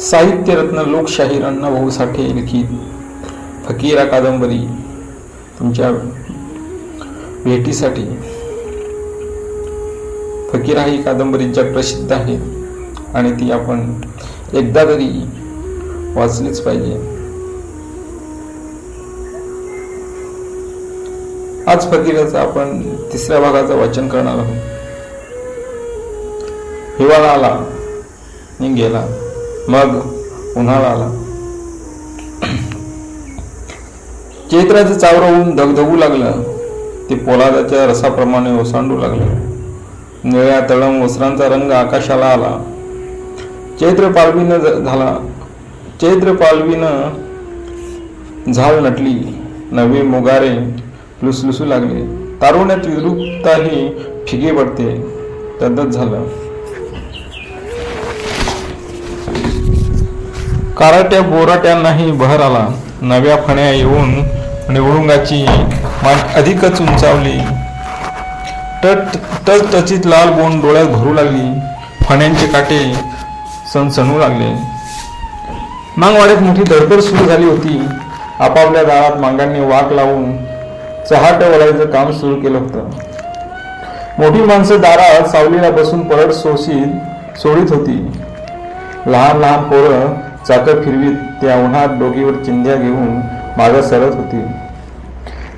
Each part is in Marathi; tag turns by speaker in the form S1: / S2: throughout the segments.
S1: साहित्यरत्न लोकशाहीर अण्णाभाऊ साठे लिखित फकीरा कादंबरी तुमच्या भेटीसाठी. फकीरा ही कादंबरी जगप्रसिद्ध आहे आणि ती आपण एकदा तरी वाचलीच पाहिजे. आज फकीराचा आपण तिसऱ्या भागाचं वाचन करणार आहोत. हिवाळा आला आणि गेला मग उन्हाळा आला. चैत्राचं चावरं होऊन धगधगू लागलं. ते पोलादाच्या रसाप्रमाणे ओसांडू लागलं. निळ्या तळम वस्त्रांचा रंग आकाशाला आला. चैत्र पालवीनं झाला. चैत्र पालवीनं झाल नटली. नवे मोगारे लुसलुसू लागले. तारुण्यात विद्रुपताही फिगे पडते. तद्दच झालं. काराट्या बोराट्यांनाही बहर आला. नव्या फण्या येऊन निवडुंगाची मान अधिकच उंचावली. टट टचटचीत लाल बोंड डोळ्यात भरू लागली. फण्यांचे काटे सणसणू लागले. मांगवाड्यात मोठी धडपड सुरू झाली होती. आपापल्या दारात मांगांनी वाक लावून चहाट वळायचं काम सुरू केलं होतं. मोठी माणसं दारात सावलीला बसून परत सोशीत सोडित होती. लहान लहान पोरं चाकं फिरवीत त्या उन्हात डोकीवर चिंध्या घेऊन मागं सरत होती.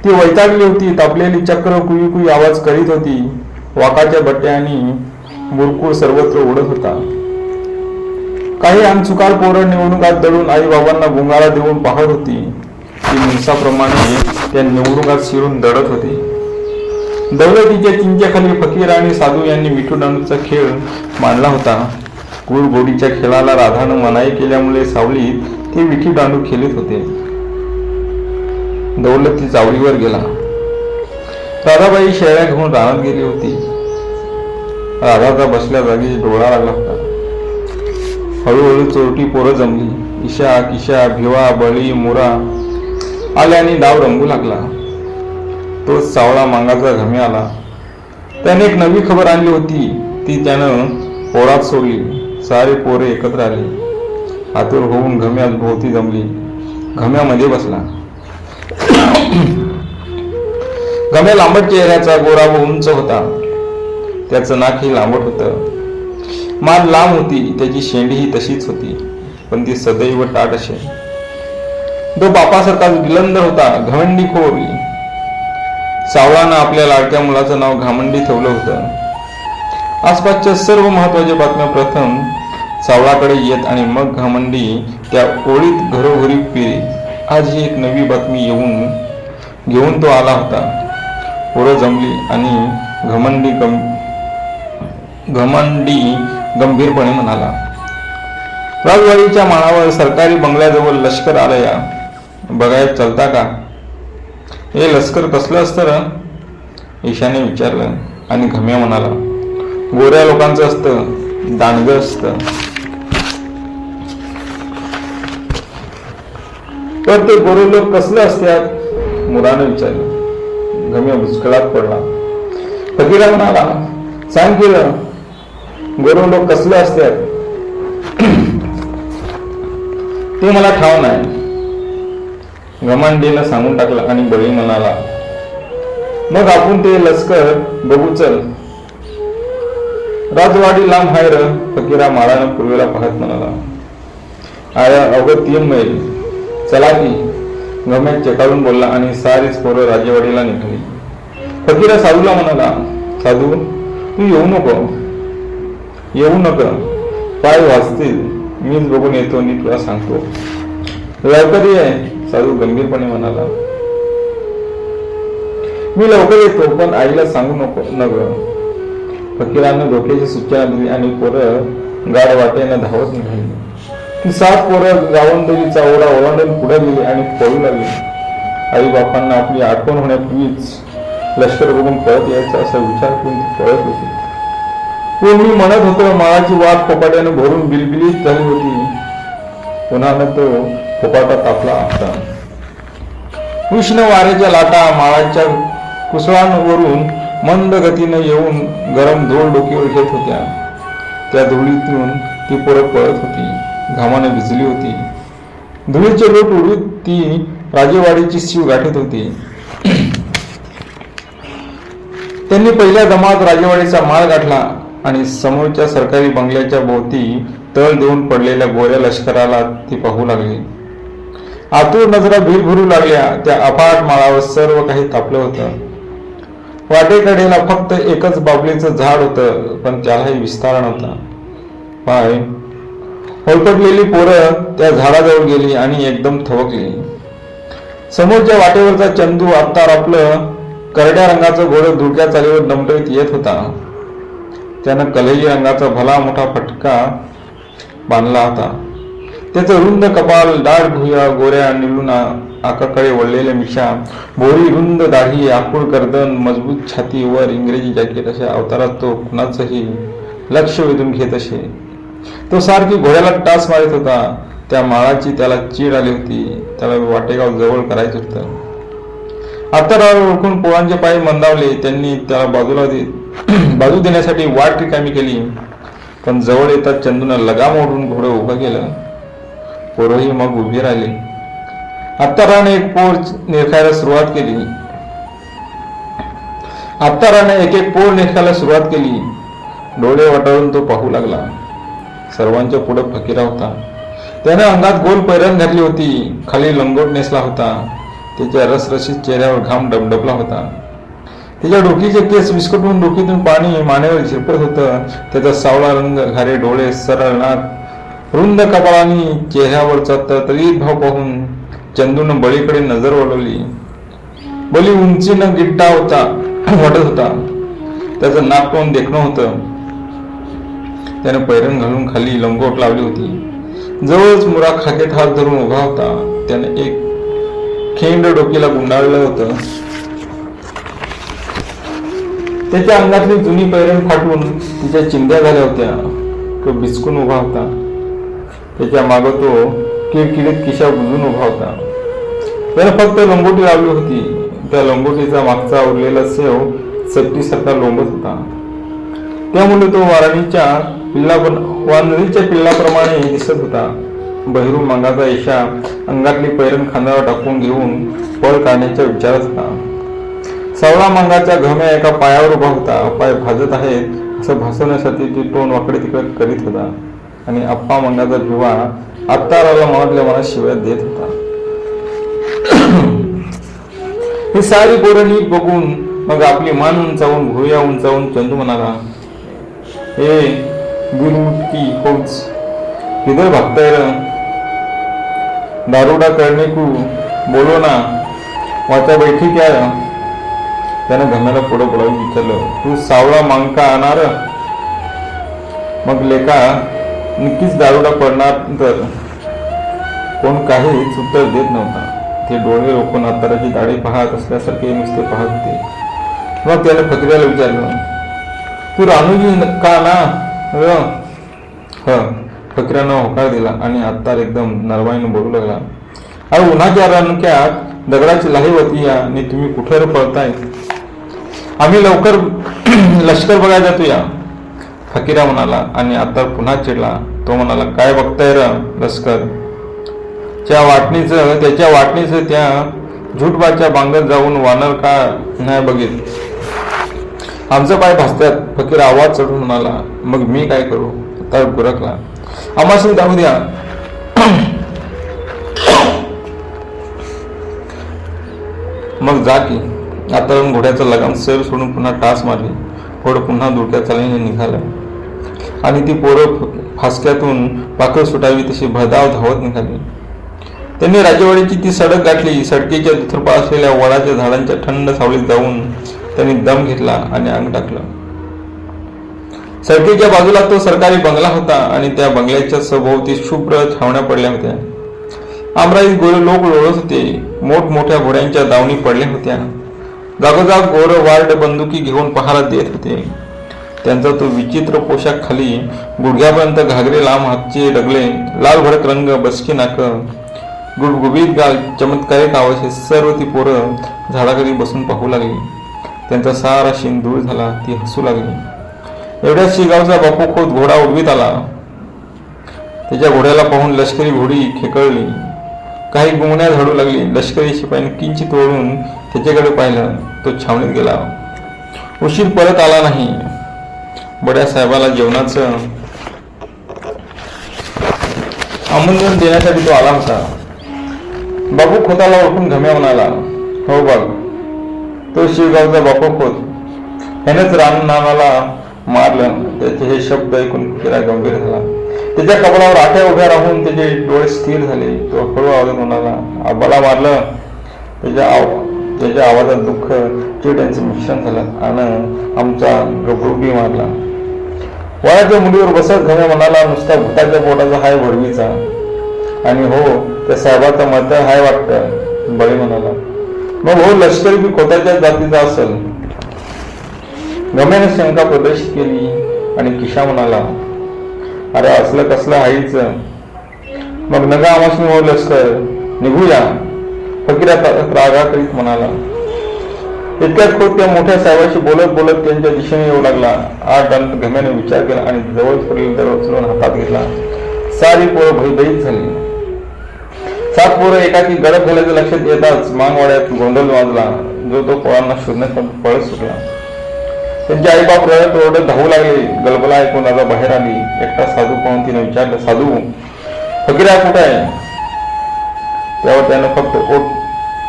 S1: ती वैतागली होती तापलेली चक्र कुई कुई आवाज करीत होती. वाकाच्या बट्ट्याने मुरकूळ सर्वत्र उडत होता. काही अनचुकार पोरं निवडणुकात दळून आई बाबांना गुंगारा देऊन पाहत होती. ती मुसाप्रमाणे त्या निवडणुकात शिरून दडत होती. दौलतीच्या चिंचेखाली फकीर आणि साधू यांनी विठू दांडूचा खेळ मांडला होता. गोडीच्या खेळाला राधानं मनाई केल्यामुळे सावलीत ते विठी दांडू खेळत होते. दौलती चावलीवर गेला. राधाबाई शेळ्या घेऊन रानात गेली होती. राधाचा बसल्या जागी डोळा लागला होता. हळूहळू चोरटी पोरं जमली. ईशा किशा भिवा बळी मुरा आल्याने डाव रंगू लागला. तो सावळा मांगाचा घमे आला. त्याने एक नवी खबर आणली होती. ती त्यानं पोळात सोडली. सारे पोरे एकत्र आले. आतुर होऊन घम्यात भोवती जमली. घम्यामध्ये बसला. घम्या लांबट चेहऱ्याचा गोरा व उंच होता. त्याचं नाकही लांबट होतं. मान लांब होती त्याची शेंडीही तशीच होती पण ती सदैव टाट असे. तो बापासारखा विलंद होता घमंडी खोरी. सावळानं आपल्या लाडक्या मुलाचं नाव घामंडी ठेवलं होतं. आसपासच्या सर्व महत्त्वाच्या बातम्या प्रथम सावळाकडे येत आणि मग घामंडी त्या ओळीत घरोघरी फिरे. आज ही एक नवी बातमी येऊन घेऊन तो आला होता. पोरं जमली आणि घमंडी गम घमंडी गंभीरपणे म्हणाला राजवाडीच्या माळावर सरकारी बंगल्याजवळ लष्कर आलं या बघायला चलता का? हे लष्कर कसलं असतं र ईशाने विचारलं आणि घम्या म्हणाला गोऱ्या लोकांचं असतं दांडगं असतं तर ते गोरे लोक कसले असतात मुलाने विचारलं. गम्य भुसकळात पडला. फकीरा म्हणाला सांग केलं गोरे लोक कसले असतात ते मला ठाव नाही. घमांडीला सांगून टाकलं आणि बळी म्हणाला मग आपण ते लष्कर बघू चल. राजवाडी लांब हाय र फकीरा माळानं पूर्वेला पाहत म्हणाला आया अवघड तीन मैल चला की गम्यात चेकाळून बोलला आणि सारीच पोरं राजेवाडीला निघाली. फकीरा साधूला म्हणाला साधू तू येऊ नको. येऊ नका. पाय वाचतील मीच बघून येतो आणि तुला सांगतो. लवकर ये साधू गंभीरपणे म्हणाला. मी लवकर येतो पण आईला सांगू नको नग. फकीरानं डोक्याची सूचना दिली आणि पोरं गाड वाटेनं धावत निघाली. ती सात पोरं गावंडलीचा ओढा ओलांडून पुढे गेली आणि पळू लागली. आई बापांना आपली आठवण होण्यापूर्वीच लष्कर बघून पळत यायचा असा विचार करून ती पळत होती. कोणी म्हणत होतं माळाची वाट कपाट्याने भरून बिलबिलीत झाली होती. पुन्हा तो फोपाटा तापला आता उष्ण वाऱ्याच्या लाटा माळाच्या कुसळांवरून मंद गतीनं येऊन गरम धूळ डोकीवर घेत होत्या. त्या धुळीतून ती पोरं पळत होती. घामाने भिजली होती. धुळीचे लोट उडवीत ती राजेवाडीची शिव गाठत होती. त्यांनी पहिल्या दमात राजेवाडीचा माळ गाठला आणि समोरच्या सरकारी बंगल्याच्या भोवती तळ देऊन पडलेल्या गोऱ्या लष्कराला ती पाहू लागली. आतूर नजरा भीर भरू लागल्या. त्या अपाट माळावर सर्व काही तापलं होतं. वाटेकडेला फक्त एकच बाबलीचं झाड होतं पण त्यालाही विस्तार नव्हता. पाय होलपटलेली पोरं त्या झाडाजवळ गेली आणि एकदम थवकली. समोरच्या वाटेवरचा चंदू आत्ता आपलं करड्या रंगाचं घोडं धुक्या चालीवर दमटवीत येत होता. त्यानं कलेजी रंगाचा भला मोठा फटका बांधला होता. त्याचं रुंद कपाल दाट भुया गोऱ्या निलून आकाकडे वळलेल्या मिशा भोरी रुंद दाढी आकुळ गर्दन मजबूत छाती वर इंग्रजी जॅकेट अशा अवतारात तो कुणाचंही लक्ष वेधून घेत असे. तो सारखी घोड्याला टास मारित होता. त्या माळाची त्याला चीड आली होती. त्याला वाटेगाव जवळ करायचं होतं. आता ओळखून पोळांचे पाय मंदावले. त्यांनी त्याला बाजूला दे बाजू देण्यासाठी वाट रिकामी केली. पण जवळ येतात चंदूनं लगाम ओढून घोडं उभं केलं. पोरंही मग उभी राहिली. आत्ताराने एक पोर निरखायला सुरुवात केली. आत्ताराने एक एक पोर निरखायला सुरुवात केली. डोळे वाटाळून तो पाहू लागला. सर्वांच्या पुढे फकीरा होता. त्याने अंगात गोल पैरण घातली होती. खाली लंगोट नेसला होता. त्याच्या रसरशीत चेहऱ्यावर घाम डबडबला होता. त्याच्या डोकीचे केस विस्कटून डोकीतून पाणी मानेवर झिरपत होतं. त्याचा सावळा रंग घारे डोळे सरळ नाक रुंद कपाळाने चेहऱ्यावरचा तरतरीत भाव पाहून चंदून बळीकडे नजर वळवली. बली उंचीनं गिट्टा होता वाटत होता. त्याचं नाक तोंड देखणं होतं. त्याने पैरण घालून खाली लंगोट लावली होती. जवळच मुरा खाकेत हात धरून उभा होता. त्याने एक खेंड डोकीला गुंडाळलं होतं. त्याच्या अंगातली जुनी पैरण फाटून तिच्या चिंध्या झाल्या होत्या. तो बिचकून उभा होता. त्याच्या माग तो किडकिडीत किशा बुजून उभा होता. त्याने फक्त लंगोटी लावली होती. त्या लंगोटीचा मागचा उरलेला सेव चपटीसारखा लोंबत होता. त्यामुळे तो वाराणीच्या पिल्ला वानरीच्या पिल्लाप्रमाणे दिसत होता. बहिरू मांगाचा इशा अंगातली पैरण खांद्यावर टाकून घेऊन पळ काढण्याच्या विचारात होता. सावळा मांगाच्या घम्या एका पायावर उभा होता. पाय भाजत आहेत असं भासवण्यासाठी ती तोंड वाकडे तिकडे करीत होता. आणि अप्पा मंगाचा भिवा आत्ताराला मनातल्या मनात शिवाय देत होता. ही सारी पोरं बघून मग आपली मान उंचावून भुया उंचावून चंदू म्हणाला हे गुरुमुटकी कोच इधर भागताय र करणे को बोलो ना वाचा बैठी क्या त्यानं घम्याला पुढं बोलावून विचारलं तू सावळा मांका आणणार मग लेका नक्कीच दारुडा पडणार तर? कोण काहीच उत्तर देत नव्हता. ते डोळे रोखून आताराची दाढी पाहत असल्यासारखे नुसते पाहत होते. मग त्याने फकऱ्याला विचारलं तू रानूजी नक्का का ना? र ह. फकऱ्यानं होकार दिला आणि आत्तार एकदम नरवाईनं बोलू लागला. अरे उन्हाच्या रणक्यात दगडाची लाही होती या आणि तुम्ही कुठे पळताय? आम्ही लवकर लष्कर बघायला जातो या. फकीरा म्हणाला आणि आता पुन्हा चिडला. तो म्हणाला काय बघताय र लष्कर? त्या वाटणीचं त्याच्या वाटणीचं त्या झुटबाच्या बांगत जाऊन वानर का नाही बघित? आमचं पाय भासत्यात फकीर आवाज चढून म्हणाला मग मी काय करू? तर गुरकला. आम्हाला जाऊ द्या. मग जा की. आता घोड्याचं लगाम सर सोडून पुन्हा टास मारली. घोड पुन्हा धुक्या चालीने निघालं. आणि ती पोरं फासक्यातून पाकळ सुटावी तशी भदाव धावत निघाली. त्यांनी राजेवाडीची ती सडक गाठली. सडकीच्या दुथरपा असलेल्या वडाच्या झाडांच्या थंड सावलीत जाऊन त्यांनी दम घेतला आणि अंग टाकलं. सडकीच्या बाजूला तो सरकारी बंगला होता आणि त्या बंगल्याच्या सभोवती शुभ्र छावण्या पडल्या होत्या. आमराईत गोरे लोक लोळत होते मोठमोठ्या घोड्यांच्या दावणी पडल्या होत्या. जागोजाग गोर वार्ड बंदुकी घेऊन पहारा देत होते. त्यांचा तो विचित्र पोशाख खाली गुडघ्यापर्यंत घागरे लांब हातचे डगले लाल भडक रंग बसकी नाक गुबगुबीत गाल चमत्कारिक आवाज हे सर्व ती पोरं झाडाखाली बसून पाहू लागली. त्यांचा सारा शिंदूळ झाला ती हसू लागली. एवढ्या शिगावचा बापू खोत घोडा उडवीत आला. त्याच्या घोड्याला पाहून लष्करी घोडी खेकळली. काही गुंगण्या झाडू लागली. लष्करी शिपाईने किंचित वळून त्याच्याकडे पाहिलं. तो छावणीत गेला. उशीर परत आला नाही. बड्या साहेबाला जेवणाचं आमंत्रण देण्यासाठी तो आला होता. बापू खोताला ओळखून घम्या म्हणाला हो बाबू तो शिवगावचा बापू खोत ह्यानेच रामनामाला मारलं. त्याचे हे शब्द ऐकून किरा गंभीर झाला. त्याच्या कपाळावर आठ्या उभ्या राहून त्याचे डोळे स्थिर झाले. तो हळू आवाज म्हणाला आबाला मारलं. त्याच्या आव त्याच्या आवाजात दुःख चिड यांचं मिश्रण झालं आणि आमचा गबरूबी मारला. वयाच्या मुलीवर बसत घम्या म्हणाला नुसता भुताच्या पोटाचा हाय भडवीचा. आणि हो त्या साहेबाचा मत हाय वाटतं बळी म्हणाला. मग हो लष्करी बी खोताच्या जातीचा असल. गम्याने शंका प्रदर्शित केली आणि किशा म्हणाला अरे असलं कसलं हाईच. मग नगा आमासून हो लष्कर. निघूया. फकीरा रागा करीत म्हणाला इतक्यात खोत त्या मोठ्या साहेबाशी बोलत बोलत त्यांच्या दिशेने येऊ लागला. आठ दंत घम्याने विचार केला आणि जवळ पडलेला उचलून हातात घेतला. सारी पोरं भयभीत झाली. सात पोरं एकाकी गडप झाल्याचं लक्षात येताच मांगवाड्यात गोंधळ वाजला. जो तो पोरांना शोधण्यात पळत सुटला. त्यांचे आईबाप रडत रडत धावू लागले. गलबला ऐकून आता बाहेर आली. एकटा साधू पाहून तिने विचारलं साधू फकीरा कुठं आहे? त्यावर त्यानं फक्त ओट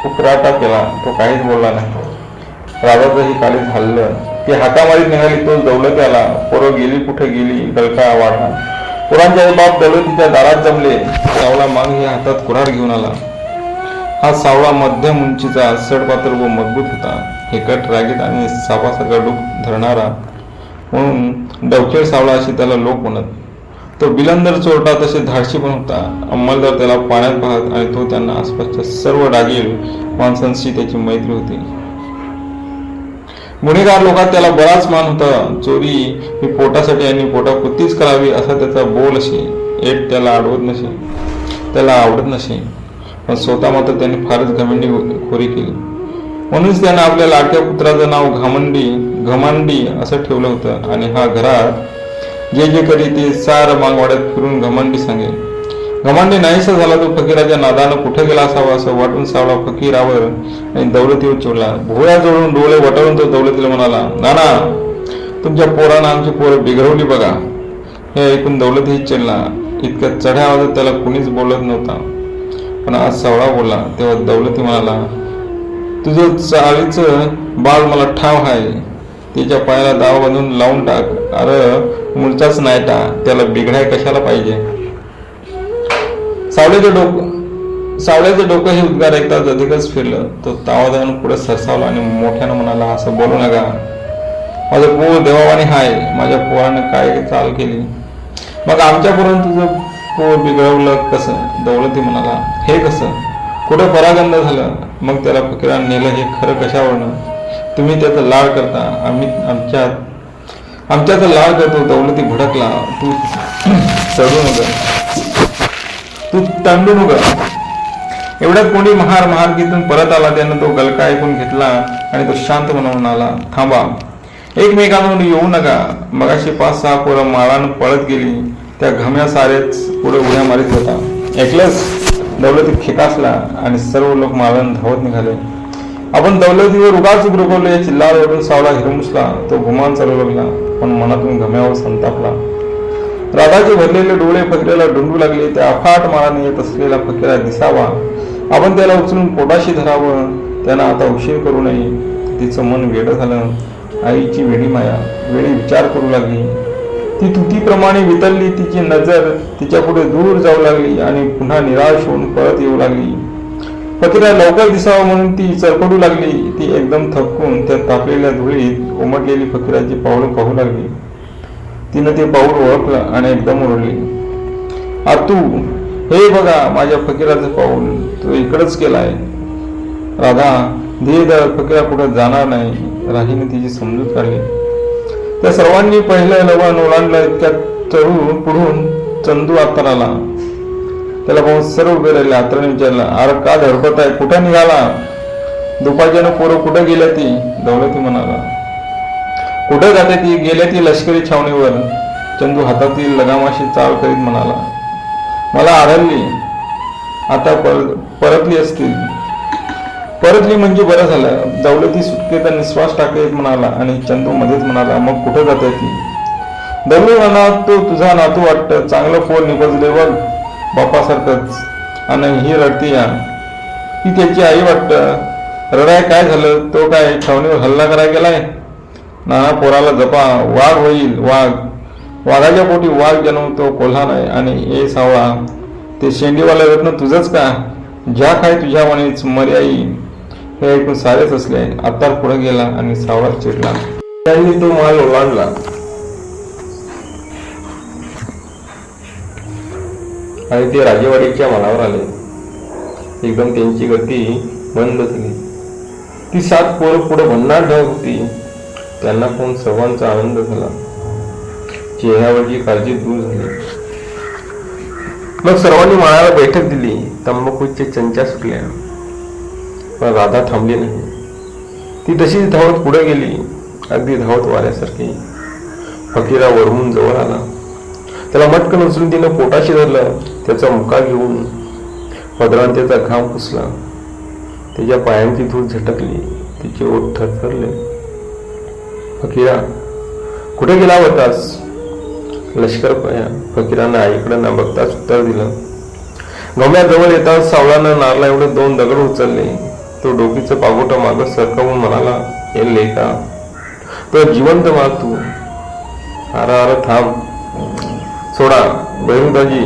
S1: उकराटा केला. तो काहीच बोलला नाही. राजाचंही काळीच हल्लं. ती हातामारीत निघाली तो दौलत आला. पोरं गेली कुठे गेली गलका वाढला. पोरांचे आई बाप दौलतीच्या दारात जमले. सावळा माग हातात कुऱ्हाड घेऊन आला. हा सावळा मध्यम उंचीचा सडपातळ व मजबूत होता. हेकट रागीत आणि सापासारखा डूक धरणारा. म्हणून डवखेळ सावळा अशी त्याला लोक म्हणत. तो बिलंदर चोरटा तसे धाडशी पण होता. अंमलदार त्याला पाण्यात पाहत आणि तो त्यांना आसपासच्या सर्व डागील माणसांशी त्याची मैत्री होती. गुन्हेगार लोकात त्याला बराच मान होता. चोरी ही पोटासाठी आणि पोटापुरतीच करावी असा त्याचा बोल असे एक त्याला आडवत नसे. त्याला आवडत नसे. पण स्वतः मात्र त्याने फारच घमंडी हो- खोरी केली. म्हणूनच त्यानं आपल्या लाडक्या पुत्राचं नाव घामंडी घमांडी असं ठेवलं होतं. आणि हा घरात जे जे करी ते सार मागवाड्यात फिरून घमंडी सांगेल. घमांडी नाहीसा झाला तो फकीराच्या नादानं कुठे गेला असावा असं वाटून सावळा फकीरावर आणि दौलतीवर चिडला भोळ्या जोडून डोळे वटळून तो दौलतीला म्हणाला नाना तुमच्या पोरानं आमची पोरं बिघडवली बघा. हे ऐकून दौलतही चिडला. इतक्या चढ्या आवाजात त्याला कुणीच बोलत नव्हता. पण आज सावळा बोलला. तेव्हा दौलती म्हणाला तुझं चाळीचं बाळ मला ठाव आहे. तिच्या पायाला दाव बांधून लावून टाक. अरे मुलचाच नाही टा. त्याला बिघडाय कशाला पाहिजे? सावळ्याचं डोकं सावळ्याचं डोकं हे उद्गार एकदा अधिकच फिरलं. तो तावादान पुढे सरसावला आणि मोठ्यानं म्हणाला असं बोलू नका. माझं पोर देवावानी हाय. माझ्या पोरानं काय चाल केली? मग आमच्यापर्यंत तुझं पोर बिघडवलं कसं? दौलती म्हणाला हे कसं? कुठं परागंध झालं? मग त्याला फकीरानं नेलं हे खरं कशावरनं? तुम्ही त्याचा लाड करता. आम्ही आमच्या आमच्याचा लाड करतो. दौलती भडकला. तू चढू नका. तू तांडू नका एवढ्यात कोणी महार महारकीतून परत आला त्यानं तो गलका ऐकून घेतला आणि तो शांत म्हणून आला. थांबा. एकमेकांवर येऊ नका. मगाशी पाच सहा पोरं माळानं पळत गेली. त्या घम्या सारेच पुढे उड्या मारित होता. ऐकलंच दौलती खेकासला आणि सर्व लोक माळानं धावत निघाले. आपण दौलतीवर उगाच उघडकवले या चिल्लार ओढून सावळा हिरमुसला. तो घुमान चालू लागला. पण मनातून घम्यावर संतापला. राधाचे भरलेले डोळे फकीराला डुंडू लागले त्या अफाट माळाने येत असलेला फकीरा दिसावा आपण त्याला उचलून पोटाशी धरावं. त्यांना आता उशीर करू नये. तिचं मन वेड झालं. आईची वेळी माया वेळी विचार करू लागली. ती तुतीप्रमाणे वितरली तिची नजर तिच्या पुढे दूर जाऊ लागली आणि पुन्हा निराश होऊन परत येऊ लागली. फकीरा लवकर दिसावं म्हणून ती चरपडू लागली. ती एकदम थकून त्या तापलेल्या धुळीत उमटलेली फकीराची पावलं पाहू लागली. तिनं ते पाऊल ओळखलं आणि एकदम ओरडली आतू हे बघा माझ्या फकीराचं पाऊल तो इकडंच केलाय. राधा धीर धर फकीरा कुठं जाणार नाही. राहीने तिची समजूत काढली. त्या सर्वांनी पहिलं लवण ओलांडलं इतक्यात चढून पुढून चंदू आत्ता आला. त्याला पाहून सर्व उभे राहिले आत्राने विचारलं अरे का धडपत आहे? कुठं निघाला? दुपारच्यानं पोरं कुठं गेल्या ती? दौलती म्हणाला कुठं जाते ती? गेल्या ती लष्करी छावणीवर चंदू हातातील लगामाशी चाल करीत म्हणाला
S2: मला आढळली. आता पर परतली असतील परतली म्हणजे बरं झालं. दौलती सुटकेचा निश्वास टाकत म्हणाला आणि चंदू मध्येच म्हणाला मग कुठं जाते ती? दौलू म्हणा तो तुझा नातू वाटतं. चांगलं पोर निपजले बघ. बापासारखंच. आणि ही रडती या. ती त्याची आई वाटतं. रडाय काय झालं? तो काय छावणीवर हल्ला करायला गेलाय? नाना पोराला जपा वाघ होईल वाघ. वाघाच्या पोटी वाघ जन्मतो कोल्हा नाही. आणि ए सावळा ते शेंडीवाला रत्न तुझंच का? ज्या काय तुझ्या मनीच मर्याई. हे ऐकून सारेच असले आता पुढे गेला आणि सावळा चिडला. त्यांनी तो माल ओलांडला. आणि ते राजेवाडीच्या मालावर आले. एकदम त्यांची गती बंद झाली. ती सात पोरं पुढे भन्नाट ढग होती. त्यांना पाहून सर्वांचा आनंद झाला. चेहऱ्यावरची काळजी दूर झाली. मग सर्वांनी माळाला बैठक दिली. तंबाखूच्या चंचा सुटल्या. पण राधा थांबली नाही. ती तशीच धावत पुढे गेली. अगदी धावत वाऱ्यासारखी. फकीरा वरहून जवळ आला. त्याला मटकन उचलून तिनं पोटाशी धरलं. त्याचा मुका घेऊन पदरान त्याचा घाम पुसला. त्याच्या पायांची धूळ झटकली. तिचे ओठ थरथरले. फकीरा. कुठे गेला होतास? लष्कर पया फकीरानं आईकडे न बघताच उत्तर दिलं. गम्याजवळ येताच सावळानं नारला एवढे दोन दगड उचलले. तो डोकीचं पागोटं माग सरकवून म्हणाला हे लेखा तो जिवंत माग तू. अरे अरे थांब. सोडा बहिणदाजी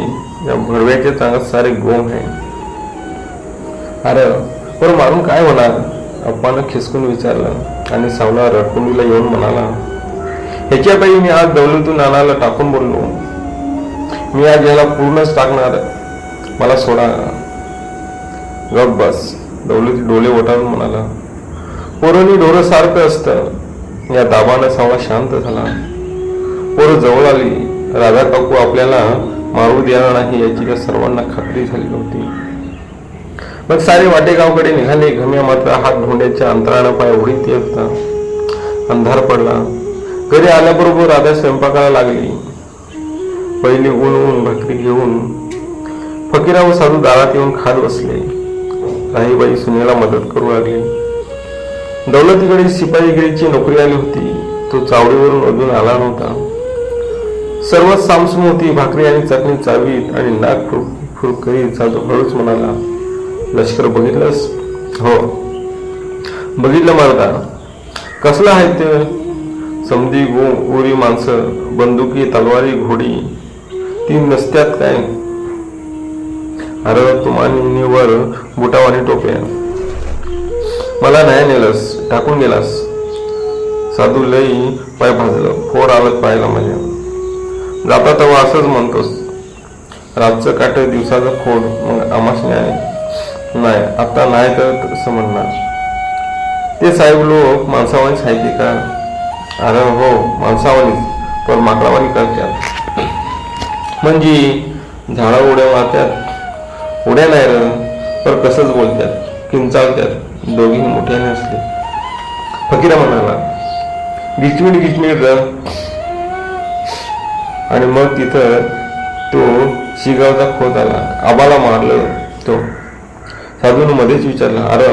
S2: या भडव्याचे चांगत सारे गोम आहे अरे पण मारून काय होणार? अप्पानं खिसकून विचारलं. आणि सावना रडकुंडीला येऊन म्हणाला ह्याच्यापाई मी आज दौलतून नानाला टाकून बोललो. मी आज याला पूर्णच टाकणार मला सोडा. गप बस दौलती डोले ओटाळून म्हणाला. पोरोनी डोरं सारखं असतं. या दाबानं सावळा शांत झाला. पोरं जवळ आली. राधा काकू आपल्याला मारू देणार नाही याची त्या सर्वांना खात्री झाली होती मग सारे वाटेगावकडे निघाले. घम्या मात्र हात धोंड्याच्या अंतरानं पाय उडीत येत. अंधार पडला. घरी आल्याबरोबर राधा स्वयंपाकाला लागली. पहिली ऊन ऊन भाकरी घेऊन फकीरा व साधू दारात येऊन खात बसले. राहीबाई सुनेला मदत करू लागली. दौलतीकडे शिपाईगिरीची नोकरी आली होती. तो चावडीवरून अजून आला नव्हता. सर्वच सामसूम होती. भाकरी आणि चटणी चावीत आणि नाक फुर फुर करीत साधू हळूच म्हणाला लष्कर बघितलंस? हो. बघितलं मारता कसलं आहे ते? समधी गो गोरी माणसं बंदुकी तलवारी घोडी ती नसत्यात काय? अरे तुमानीवर बुटावानी टोप्या मला नाही नेलंस टाकून गेलास साधू लई पाय भाजलं फोर आलत पाहायला माझ्या. जाता तेव्हा असंच म्हणतोस. रातचं काट दिवसाचं खोड मग आमास आहे. नाही आता नाही तर तसं म्हणणार. ते साहेब लोक माणसावानीच आहे की? का अरे हो माणसावानीच पण माकडावानी करतात. म्हणजे झाडा उड्या मारतात. उड्या नाही र पण कसंच बोलतात? किंचावतात दोघेही मोठ्याने असले. फकीरा म्हणाला गिचमिट गिचमिट र. आणि मग तिथं तो शिगावचा खोत आला. आबाला मारलं तो. साधून मध्येच विचारला अरे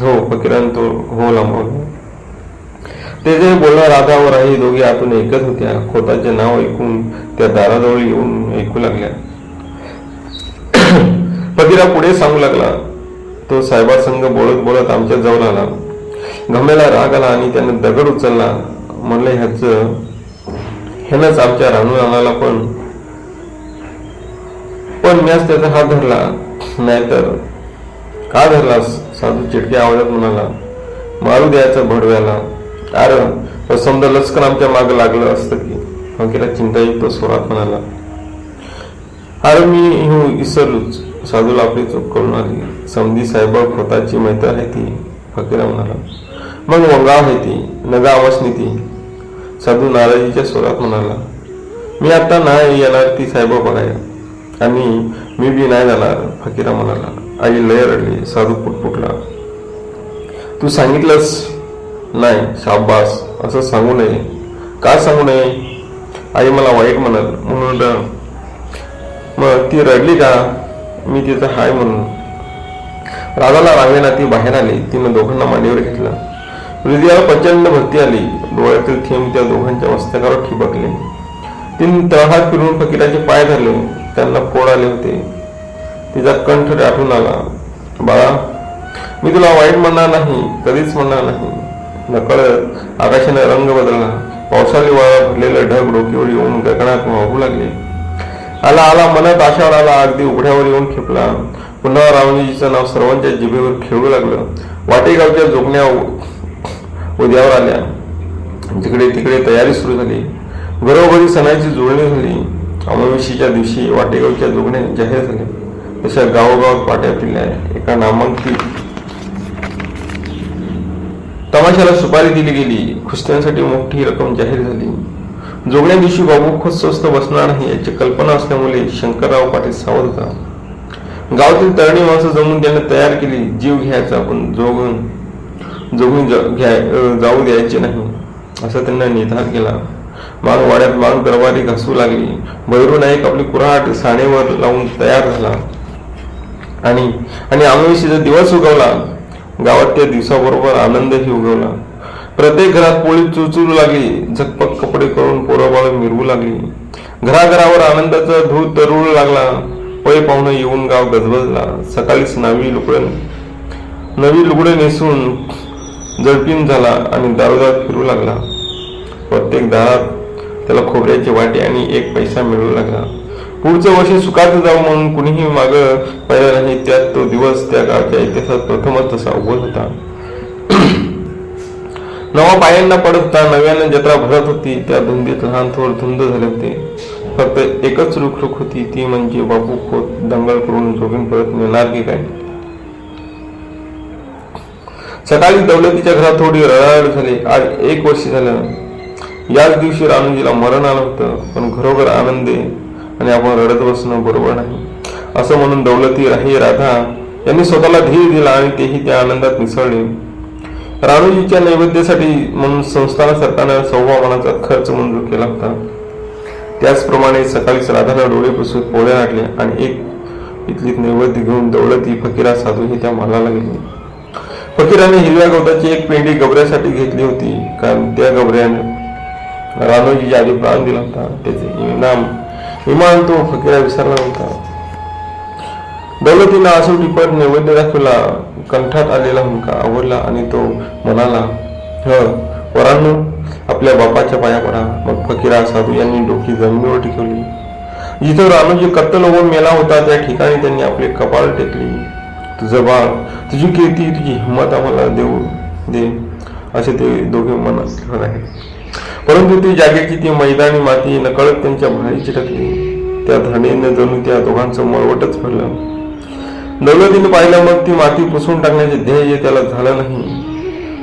S2: हो फकीरान तो हो लांबवलं ते जे बोलणार राधा व राही दोघी आतून ऐकत होत्या. खोताचे नाव ऐकून त्या दाराजवळ येऊन ऐकू लागल्या. फकीरा पुढे सांगू लागला. तो साहेबासंग बोलत बोलत आमच्या जवळ आला. गमेला राग आला आणि त्याने दगड उचलला. म्हणलं ह्याचं ह्यानंच आमच्या रानूरानाला पण पण म्याच त्याचा हात धरला. नाहीतर का धरलास? साधू चिडक्या आवाजात म्हणाला. मारू द्यायचं भडव्याला. अरे समजा लष्कर आमच्या मागे लागलं असतं की. हंकेला चिंतायुक्त स्वरात म्हणाला. अरे मी हो विसरलोच साधूला आपली चूक करून आली. समधी साहेब खोताची मैत्र आहे ती. फकीरा म्हणाला. मग वंगाव आहे ती. नगा आवासनी ती. साधू नाराजीच्या स्वरात म्हणाला. मी आता नाही येणार ती साहेब बघायला. आणि मी बी नाही जाणार फकीरा म्हणाला. आई लय रडली साधू पुटपुटला तू सांगितलंस नाही शाबास असं सांगू नये. का सांगू नये? आई मला वाईट म्हणत म्हणून मग ती रडली का? मी तिचं हाय म्हणून. राधाला रांगेना ती बाहेर आली तिनं दोघांना मांडीवर घेतलं. हृदयाला प्रचंड भक्ती आली डोळ्यातील थेंब त्या दोघांच्या मस्तकावर ठिबकले. तिने तळहात फिरून फकीराचे पाय धरले त्यांना फोड आले होते. तिचा कंठ दाटून आला. बाळा मी तुला वाईट म्हणणार नाही कधीच म्हणणार नाही. नकळत आकाशाने रंग बदलला. पावसाळी वाळा भरलेलं ढग डोक्यावर येऊन गगनात वाहू लागले. आला आला मनात आशावर आला अगदी उघड्यावर येऊन खेपला. पुन्हा रावणजीचं नाव सर्वांच्या जिभेवर खेळू लागलं. वाटेगावच्या जोगण्या उद्यावर आल्या. जिकडे तिकडे तयारी सुरू झाली. घरोघरी सणाची जुळणी झाली. अमावस्येच्या दिवशी वाटेगावच्या जोगण्या जाहीर झाल्या. तशा गावोगावात पाट्या एका नामांकित तमाशाला सुपारी दिली गेली. खुस्त्यांसाठी मोठी रक्कम जाहीर झाली. जोगण्या दिवशी बाबू खूप स्वस्त बसणार नाही याची कल्पना असल्यामुळे शंकरराव पाटील सावध होता. गावातील तरणी माणसं जमून त्याने तयार केली. जीव घ्यायचा पण जोगून जोगून जाऊ द्यायचे नाही. असा त्यांना निर्धार केला. मान वाड्यात मान तरवारी घासू लागली. भैरू नाईक आपली कुऱ्हाड साणेवर लावून तयार झाला. आणि आणि अमावस्येचा दिवस उगवला. गावात त्या दिवसाबरोबर आनंदही उगवला. प्रत्येक घरात पोळी चुचू लागली. झकपक कपडे करून पोरबाळ मिरवू लागली. घराघरावर आनंदाचा धूत तरुळू लागला. पै पाहुणं येऊन गाव गजबजला. सकाळीच नवी लुगडं नवी लुगडे नेसून जडपीन झाला आणि दारोदार फिरू लागला. प्रत्येक दारात त्याला खोबऱ्याचे वाटे आणि एक पैसा मिळू लागला. पुढचं वर्ष सुखाचं जावं म्हणून कुणीही माग पाहिलं नाही. त्यात तो दिवस त्या गावच्या इतिहासात प्रथमच तसा उभत होता. नवा पायांना पडत होता. नव्यानं जत्रा भरत होती. त्या धुंदीत लहान थोर धुंद झाले होते. फक्त एकच रुखरुख होती. ती म्हणजे बापू खोत दंगल करून जोगीन परत मिळणार की काय? सकाळी दौलतीच्या घरात थोडी रडारड झाली. आज एक वर्ष झालं. याच दिवशी रानूजीला मरण आलं होतं. पण घरोघर आनंदे आणि आपण रडत बसणं बरोबर नाही. असं म्हणून दौलती राही राधा यांनी स्वतःला धीर दिला आणि तेही त्या आनंदात मिसळले. राणूजीच्या नैवेद्यासाठी म्हणून संस्थान सरकारनं सव्वा मनाचा खर्च मंजूर केला होता. त्याचप्रमाणे सकाळीच राधाला डोळे पुसून पोळ्या आणल्या आणि एक इथली नैवेद्य घेऊन दौलती फकीरा साधूही त्या मालाला गेली. फकीराने हिरव्या गवताची एक पेंडी गबऱ्यासाठी घेतली होती. कारण त्या गबऱ्याने रानोजीच्या आधी प्राण दिला होता. त्याचे इनाम इमान तो फकीरा विसरला नव्हता दौलतीला आसू टिपट नैवेद्य दाखवला कंठात आलेला हुंका आवडला आणि तो म्हणाला ह वरांनो आपल्या बापाच्या पाया पडा मग फकीरा साधू यांनी डोकी जमिनीवर टिकवली जिथं रानूजी कत्तल होऊन मेला होता त्या ठिकाणी त्यांनी आपले कपाळ टेकली तुझं बाळ तुझी कीर्ती तुझी हिंमत आम्हाला देऊ दे असे ते दोघे मनात ठेवत आहेत परंतु ती जागेची ती मैदानी माती नकळत त्यांच्या भारी चिटकली. त्या धरणीनं जणू त्या दोघांचं मळवटच फिरलं. दौलतीनं पाहिलं मग ती माती पुसून टाकण्याचे ध्येय त्याला झालं नाही.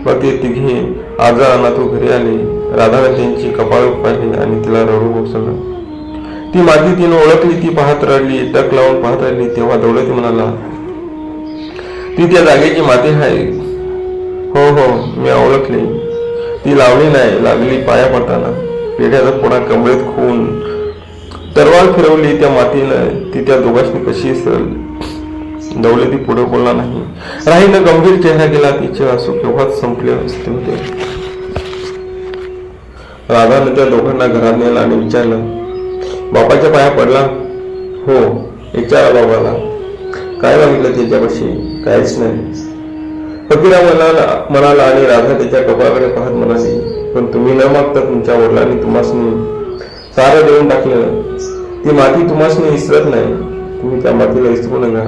S2: मग ते तिघे आजारांना तो घरी आले राधाने त्यांची कपाळ पाहिली आणि तिला रडू बसवलं. ती माती तिनं ओळखली ती पाहत रडली टक लावून पाहत राहिली तेव्हा दौलती म्हणाला ती त्या जागेची माती आहे. हो हो मी ओळखली. ती लावली नाही लागली पाया पडताना पेढ्याचा पुन्हा कमळेत खून. तरवार फिरवली त्या मातीनं ती त्या दोघांनी कशी सरल दौलती पुढे बोलला नाही. राहीनं गंभीर चेहरा केला तिचे असू केव्हाच संपले असते होते. राधानं त्या दोघांना घरात नेलं आणि विचारलं बापाच्या पाया पडला? हो विचारा बाबाला. काय मागितलं त्याच्यापाशी? काहीच नाही. फकीरा मनाला म्हणाला आणि राधा त्याच्या कपाळाकडे पाहत म्हणाली पण तुम्ही न मागता तुमच्या वडिलांनी तुम्हासनी सारं देऊन टाकलं ती माती तुम्हासनी विसरत नाही. तुम्ही त्या मातीला विसरू नका.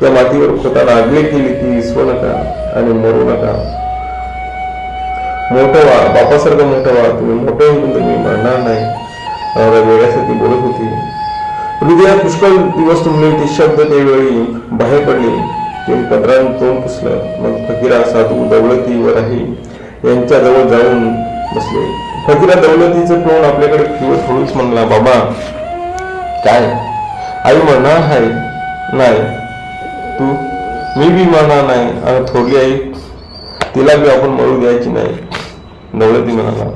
S2: त्या मातीवर खोताला आगळे केली ती विसरू नका आणि मरू नका. मोठं व्हा बापासारखं मोठं व्हा. तुम्ही मोठं होऊन तुम्ही मरणार नाही. राधा वेगळ्यासाठी बोलत होती. हृदयात पुष्कळ दिवस तुमले ते शब्द त्यावेळी बाहेर पडले. ते पत्रानं तोंड पुसलं. मग फकीरा साधू दौलती व राही यांच्याजवळ जाऊन बसले. फकीरा दौलतीचं तोंड आपल्याकडे फिरत हळूच म्हणला बाबा काय? आई म्हणा आहे नाही. तू मी बी म्हणा नाही. आणि थोरली आई तिला बी आपण मरू द्यायची नाही. दौलती म्हणाला.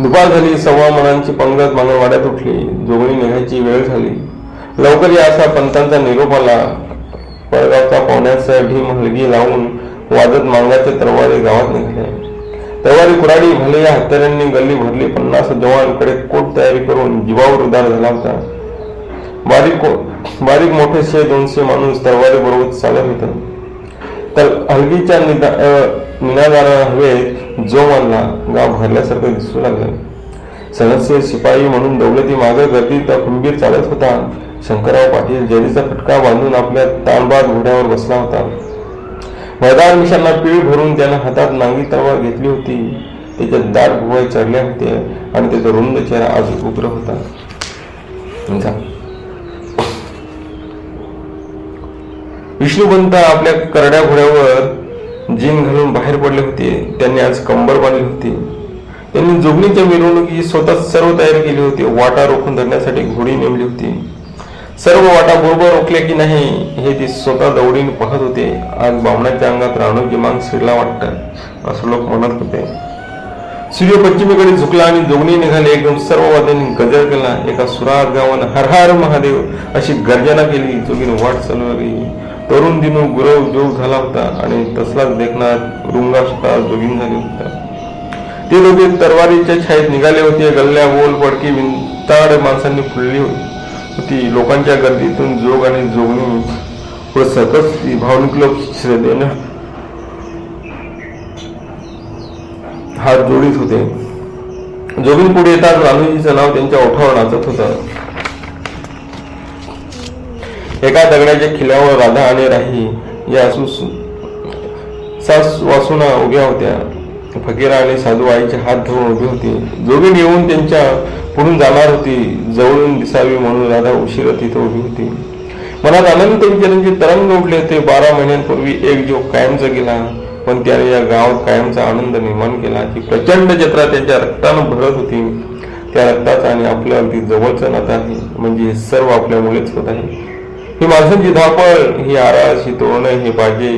S2: दुपार झाली सव्वा मनांची पंगत मंगळवाड्यात उठली. जोगणी निघायची वेळ झाली. लवकर या असा पंतांचा निरोप आला. पळगावचा पाहुण्याचा ढीम हलगी लावून वाजत मांगाच्या तरवारी गावात निघले. तरवारी कुराडी भले या हत्याऱ्यांनी गल्ली भरली पन्नास जवानकडे कोट तयारी करून जीवावर उदार झाला होता. बारीक बारीक मोठे शे दोनशे माणूस तरवारी बरोबर चालत होते. तर हलगीच्या निदा अं, निनादाला हवे जो मानला गाव भरल्यासारखं दिसू लागलं. सदस्य शिपाई म्हणून दौलती मागे गर्दी तर खंबीर चालत होता. शंकरराव पाटील जरीचा फटका बांधून आपल्या ताणबाद घोड्यावर बसला होता. मैदान मिशांना पीळ भरून त्यानं हातात नांगी तवा घेतली होती. त्याच्या दाट भुवय चढल्या होत्या आणि त्याचा रुंद चेहरा आज उग्र होता. जा. विष्णुपंत आपल्या करड्या घोड्यावर जीन घालून बाहेर पडले होते. त्यांनी आज कंबर बांधली होती. त्यांनी जोगणीच्या मिरवणुकीची स्वतः सर्व तयारी केली होती. वाटा रोखून धरण्यासाठी घोडी नेमली होती. सर्व वाटा बरोबर रोखल्या की नाही हे ती स्वतः दौडीने पाहत होते आज बामणाच्या अंगात राणूची मान शिरला वाटतं असं लोक म्हणत होते. सूर्य पश्चिमेकडे झुकला आणि दोघणी निघाले. एकदम सर्व वाद्यांनी गजर केला. एका सुरात गावानं हर हर महादेव अशी गर्जना केली. जोगीने वाट चालू लागली तरुण दिनू गुरव जोग झाला होता आणि तसलाच देखणार रुंगा सुद्धा जोगीन झाले होता. ते दोघे तरवारीच्या छायेत निघाले होते. गल्ल्या बोल पडकी विंताड माणसांनी फुलली होती. ती लोकांच्या गर्दीतून जोग आणि जोगणी व सतत ती भावनिक लोक श्रद्धेनं हात जोडीत होते. जोगीन पुढे येताच रानूजीचं नाव त्यांच्या ओठावर नाचत होत. एका दगडाच्या खिल्यावर राधा आणि राही या सास वासुना उभ्या होत्या. फकीरा आणि साधू आईचे हात धरून उभी होती. जोगीन येऊन त्यांच्या पुढून जाणार होती जवळून दिसावी म्हणून राधा उशिरा तिथं उभी होती. मनात अनंत विचारांचे तरंग उठले होते. बारा महिन्यांपूर्वी एक जीव कायमचा गेला पण त्याने या गावात कायमचा आनंद निर्माण केला. की प्रचंड जत्रा त्यांच्या रक्तानं भरत होती. त्या रक्ताचा आणि आपल्या अगदी जवळचं नातं आहे. म्हणजे हे सर्व आपल्यामुळेच होत आहे. ही माणसांची धावपळ ही आरास ही तोरणं हे बाजे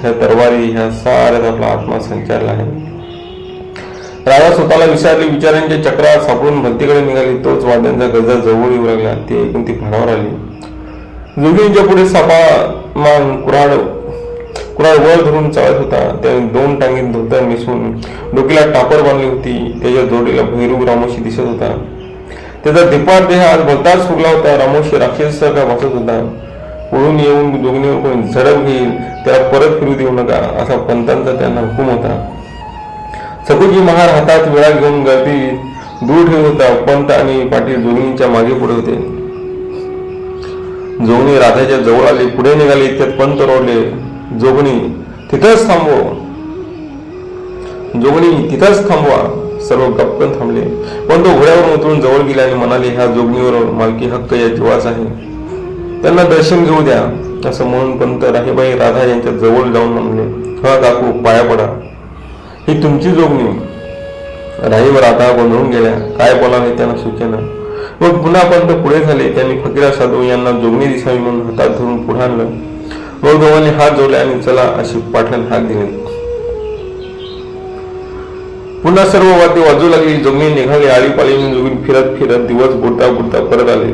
S2: ह्या तरवारी ह्या साऱ्यात आपला आत्मा संचारला आहे. राजा स्वतःला विचारली विचारांच्या चक्रात सापडून भलतीकडे निघाली. तोच वाद्यांचा गजर जवळ येऊ लागला. ते ऐकून ती भाणावर आली. जोगींच्या पुढे सापा मान कुराड वर धरून चालत होता. त्याने दोन टांगीत धोतर मिसळून डोक्याला टापर बांधली होती. त्याच्या जोडीला भैरू रामोशी दिसत होता. त्याचा धिपाट देह आज भलताच फुगला होता. रामोशी राक्षसारखा भासत होता. पळून येऊन दोघींवर कोणी झडप घेईल त्याला परत फिरू देऊ नका असा पंतांचा त्यांना हुकूम होता. सकुजी महार हातात विळा घेऊन गर्दी दूर ठेवत होता. पंत आणि पाटील जोगणीच्या मागे पुढे होते. जोगणी राधाच्या जवळ आली. पुढे निघाली. इतक्यात पंत रोडले. जोगणी तिथंच थांबव. जोगणी तिथंच थांबवा. सर्व गप्पन थांबले. पण तो घोड्यावरून उतरून जवळ गेला आणि म्हणाले ह्या जोगणीवर मालकी हक्क या जीवाचा आहे. त्यांना दर्शन घेऊ द्या. असं म्हणून पंत राहीबाई राधा यांच्या जवळ जाऊन म्हणले हा काकू पाया पडा. ही तुमची जोगणी. राहीव आता गोंधळून गेल्या. काय बोलावे त्यांना सुचेना. मग पुन्हा पंत पुढे झाले. त्यांनी फकीरा साधू यांना जोगणी दिसावी म्हणून हातात धरून पुढे आणलं. मग दोघांनी हात जोडले आणि चला अशी पाठण हात दिले. पुन्हा सर्व वाद्य वाजू लागली. जोगणी निघाली. आळीपाळीने जोगून फिरत फिरत दिवस बुडता बुडता परत आले.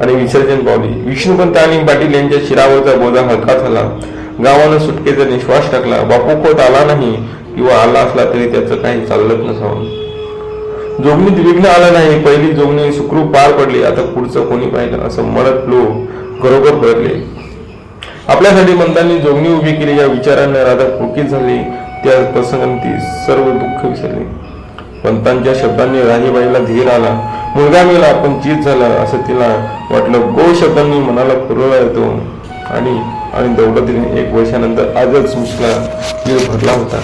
S2: आणि विसर्जन पावली. विष्णुपंत आणि पाटील यांच्या शिरावरचा बोजा हलका झाला. गावानं सुटकेचा निश्वास टाकला. बापू खोत आला नाही. किंवा आला असला तरी त्याचं काही चाललंच नसावं. जोगणीत विघ्न आलं नाही. पहिली जोगणी सुखरूप पार पडली. आता पुढचं कोणी पाहिलं? असं म्हणत लोक घरोघर भरले. आपल्यासाठी मंदांनी जोगणी उभी केली. या विचाराने राधा पुळकीत झाली. त्या प्रसंगाने ती सर्व दुःख विसरली. पंतांच्या शब्दांनी राणीबाईला धीर आला. मुलगा मेला पण चीज झाला असं तिला वाटलं. गो शब्दांनी मनाला पुरवला येतो. आणि आणि दौलतीने एक वर्षानंतर आजच मुसला भरला होता.